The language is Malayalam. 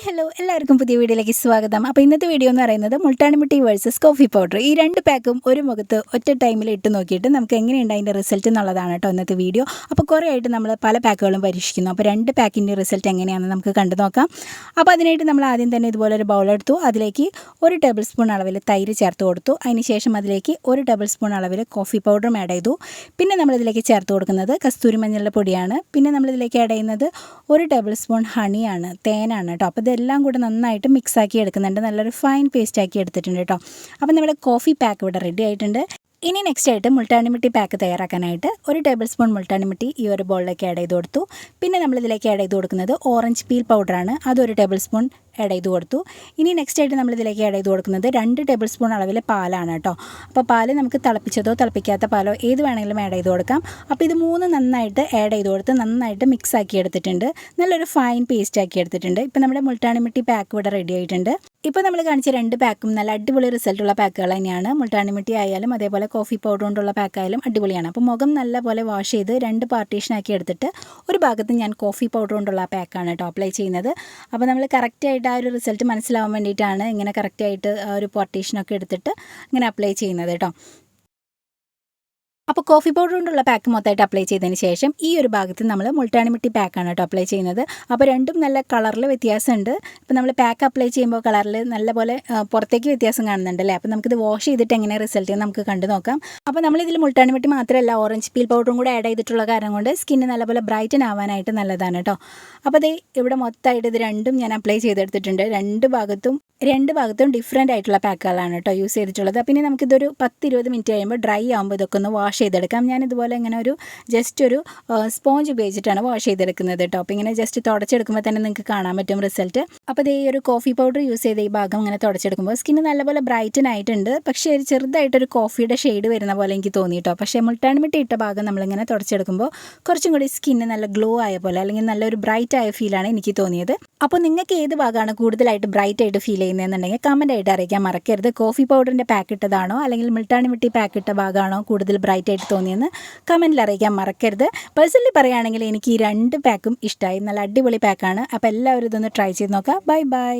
ഹായ് ഹലോ എല്ലാവർക്കും പുതിയ വീഡിയോയിലേക്ക് സ്വാഗതം. അപ്പോൾ ഇന്നത്തെ വീഡിയോ എന്ന് പറയുന്നത് മുൾട്ടാണിമുട്ടി വേഴ്സസ് കോഫി പൗഡർ ഈ രണ്ട് പാക്കും ഒരു മുഖത്ത് ഒറ്റ ടൈമിൽ ഇട്ട് നോക്കിയിട്ട് നമുക്ക് എങ്ങനെയുണ്ട് അതിന്റെ റിസൾട്ട് എന്നുള്ളതാണ് കേട്ടോ ഇന്നത്തെ വീഡിയോ അപ്പോൾ കുറേ ആയിട്ട് നമ്മൾ പല പാക്കുകളും പരീക്ഷിക്കുന്നു. അപ്പോൾ രണ്ട് പാക്കിന്റെ റിസൾട്ട് എങ്ങനെയാണെന്ന് നമുക്ക് കണ്ടു നോക്കാം. അപ്പോൾ അതിനായിട്ട് നമ്മൾ ആദ്യം തന്നെ ഇതുപോലെ ഒരു ബൗൾ എടുത്തു. അതിലേക്ക് ഒരു ടേബിൾ സ്പൂൺ അളവിൽ തൈര് ചേർത്ത് കൊടുത്തു. അതിനുശേഷം അതിലേക്ക് ഒരു ടേബിൾ സ്പൂൺ അളവിൽ കോഫി പൗഡറും ആഡ് ചെയ്തു. പിന്നെ നമ്മളിതിലേക്ക് ചേർത്ത് കൊടുക്കുന്നത് കസ്തൂരി മഞ്ഞളുടെ പൊടിയാണ്. പിന്നെ നമ്മളിതിലേക്ക് ആഡ് ചെയ്യുന്നത് ഒരു ടേബിൾ സ്പൂൺ ഹണിയാണ് തേനാണ് കേട്ടോ. അപ്പോൾ ഇതെല്ലാം കൂടെ നന്നായിട്ട് മിക്സ് ആക്കി എടുക്കുന്നുണ്ട്. നല്ലൊരു ഫൈൻ പേസ്റ്റ് ആക്കി എടുത്തിട്ടുണ്ട് കേട്ടോ. അപ്പോൾ നമ്മുടെ കോഫി പാക്ക് ഇവിടെ റെഡി ആയിട്ടുണ്ട്. ഇനി നെക്സ്റ്റ് ആയിട്ട് മുൾട്ടാണിമിട്ടി പാക്ക് തയ്യാറാക്കാനായിട്ട് ഒരു ടേബിൾ സ്പൂൺ മുൾട്ടാണിമിട്ടി ഈ ഒരു ബോളിലേക്ക് ആഡ് ചെയ്ത് കൊടുത്തു. പിന്നെ നമ്മളിതിലേക്ക് ആഡ് ചെയ്ത് കൊടുക്കുന്നത് ഓറഞ്ച് പീൽ പൗഡറാണ് അതൊരു ടേബിൾ സ്പൂൺ ആഡ് ചെയ്ത് കൊടുത്തു. ഇനി നെക്സ്റ്റ് ആയിട്ട് നമ്മൾ ഇതിലേക്ക് ആഡ് ചെയ്ത് കൊടുക്കുന്നത് രണ്ട് ടേബിൾ സ്പൂൺ അളവിൽ പാലാണ് കേട്ടോ അപ്പോൾ പാൽ നമുക്ക് തിളപ്പിച്ചതോ തിളപ്പിക്കാത്ത പാലോ ഏത് വേണമെങ്കിലും ആഡ് ചെയ്ത് കൊടുക്കാം. അപ്പോൾ ഇത് മൂന്ന് നന്നായിട്ട് ആഡ് ചെയ്ത് കൊടുത്ത് നന്നായിട്ട് മിക്സ് ആക്കി എടുത്തിട്ടുണ്ട്. നല്ലൊരു ഫൈൻ പേസ്റ്റ് ആക്കി എടുത്തിട്ടുണ്ട്. ഇപ്പോൾ നമ്മുടെ മുൾട്ടാണിമിട്ടി പാക്ക് ഇവിടെ റെഡി ആയിട്ടുണ്ട്. ഇപ്പോൾ നമ്മൾ കാണിച്ച രണ്ട് പാക്കും നല്ല അടിപൊളി റിസൾട്ടുള്ള പാക്കുകൾ തന്നെയാണ്. മുൾട്ടാണിമിട്ടി ആയാലും അതേപോലെ കോഫി പൗഡർ കൊണ്ടുള്ള പാക്കായാലും അടിപൊളിയാണ്. അപ്പോൾ മുഖം നല്ലപോലെ വാഷ് ചെയ്ത് രണ്ട് പാർട്ടീഷനാക്കി എടുത്തിട്ട് ഒരു ഭാഗത്ത് ഞാൻ കോഫി പൗഡർ കൊണ്ടുള്ള പാക്കാണ് കേട്ടോ അപ്ലൈ ചെയ്യുന്നത്. അപ്പോൾ നമ്മൾ കറക്റ്റായിട്ട് ആ ഒരു റിസൾട്ട് മനസ്സിലാവാൻ വേണ്ടിയിട്ടാണ് ഇങ്ങനെ കറക്റ്റായിട്ട് ആ ഒരു പാർട്ടീഷനൊക്കെ എടുത്തിട്ട് ഇങ്ങനെ അപ്ലൈ ചെയ്യുന്നത് കേട്ടോ അപ്പോൾ കോഫി പൗഡർ കൊണ്ടുള്ള പാക്ക് മൊത്തമായിട്ട് അപ്ലൈ ചെയ്തതിന് ശേഷം ഈ ഒരു ഭാഗത്ത് നമ്മൾ മുൾട്ടാണിമിട്ടി പാക്കാണ് കേട്ടോ അപ്ലൈ ചെയ്യുന്നത്. അപ്പോൾ രണ്ടും നല്ല കളറിൽ വ്യത്യാസമുണ്ട്. അപ്പോൾ നമ്മൾ പാക്ക് അപ്ലൈ ചെയ്യുമ്പോൾ കളറിൽ നല്ലപോലെ പുറത്തേക്ക് വ്യത്യാസം കാണുന്നുണ്ട് അല്ലേ അപ്പോൾ നമുക്കിത് വാഷ് ചെയ്തിട്ട് എങ്ങനെ റിസൾട്ട് നമുക്ക് കണ്ടു നോക്കാം. അപ്പോൾ നമ്മൾ ഇതിൽ മുൾട്ടാണിമിട്ടി മാത്രമല്ല ഓറഞ്ച് പീൽ പൗഡറും കൂടെ ആഡ് ചെയ്തിട്ടുള്ള കാരണം കൊണ്ട് സ്കിന്ന് നല്ലപോലെ ബ്രൈറ്റൻ ആവാനായിട്ട് നല്ലതാണ് കേട്ടോ. അപ്പോൾ ഇത് ഇവിടെ മൊത്തമായിട്ട് ഇത് രണ്ടും ഞാൻ അപ്ലൈ ചെയ്തെടുത്തിട്ടുണ്ട്. രണ്ട് ഭാഗത്തും രണ്ട് ഭാഗത്തും ഡിഫറെന്റ് ആയിട്ടുള്ള പാക്കുകളാണ് കേട്ടോ യൂസ് ചെയ്തിട്ടുള്ളത്. പിന്നെ നമുക്കിതൊരു പത്ത് ഇരുപത് മിനിറ്റ് കഴിയുമ്പോൾ ഡ്രൈ ആകുമ്പോൾ ഇതൊക്കെ ഒന്ന് വാഷ് ചെയ്തെടുക്കാം. ഞാൻ ഇതുപോലെ ഇങ്ങനെ ഒരു ജസ്റ്റ് ഒരു സ്പോഞ്ച് ഉപയോഗിച്ചിട്ടാണ് വാഷ് ചെയ്തെടുക്കുന്നത് കേട്ടോ അപ്പോൾ ഇങ്ങനെ ജസ്റ്റ് തുടച്ചെടുക്കുമ്പോൾ തന്നെ നിങ്ങൾക്ക് കാണാൻ പറ്റും റിസൾട്ട് അപ്പോൾ ഇത് ഈ ഒരു കോഫി പൗഡർ യൂസ് ചെയ്ത ഈ ഭാഗം ഇങ്ങനെ തുടച്ചെടുക്കുമ്പോൾ സ്കിന്ന് നല്ലപോലെ ബ്രൈറ്റൻ ആയിട്ടുണ്ട്. പക്ഷേ ഒരു ചെറുതായിട്ടൊരു കോഫിയുടെ ഷെയ്ഡ് വരുന്ന പോലെ എനിക്ക് തോന്നി കേട്ടോ പക്ഷേ മുൾട്ടാണിമിട്ടി ഇട്ട ഭാഗം നമ്മളിങ്ങനെ തുടച്ചെടുക്കുമ്പോൾ കുറച്ചും കൂടി സ്കിന്ന് നല്ല ഗ്ലോ ആയ പോലെ അല്ലെങ്കിൽ നല്ലൊരു ബ്രൈറ്റ് ആയ ഫീലാണ് എനിക്ക് തോന്നിയത്. അപ്പോൾ നിങ്ങൾക്ക് ഏത് ഭാഗമാണ് കൂടുതലായിട്ട് ബ്രൈറ്റ് ആയിട്ട് ഫീൽ ചെയ്യുന്നതെന്നുണ്ടെങ്കിൽ കമന്റ് ആയിട്ട് അറിയിക്കാൻ മറക്കരുത്. കോഫി പൗഡറിന്റെ പാക്ക് ഇട്ടതാണോ അല്ലെങ്കിൽ മിൾട്ടാണിമിട്ടി പാക്ക് ഇട്ട ഭാഗമാണോ കൂടുതൽ ബ്രൈറ്റ് ആയിട്ട് തോന്നിയെന്ന് കമന്റിൽ അറിയിക്കാൻ മറക്കരുത്. പേഴ്സണലി പറയുകയാണെങ്കിൽ എനിക്ക് ഈ രണ്ട് പാക്കും ഇഷ്ടമായി നല്ല അടിപൊളി പാക്കാണ് അപ്പോൾ എല്ലാവരും ഇതൊന്ന് ട്രൈ ചെയ്ത് നോക്കാം ബൈ ബൈ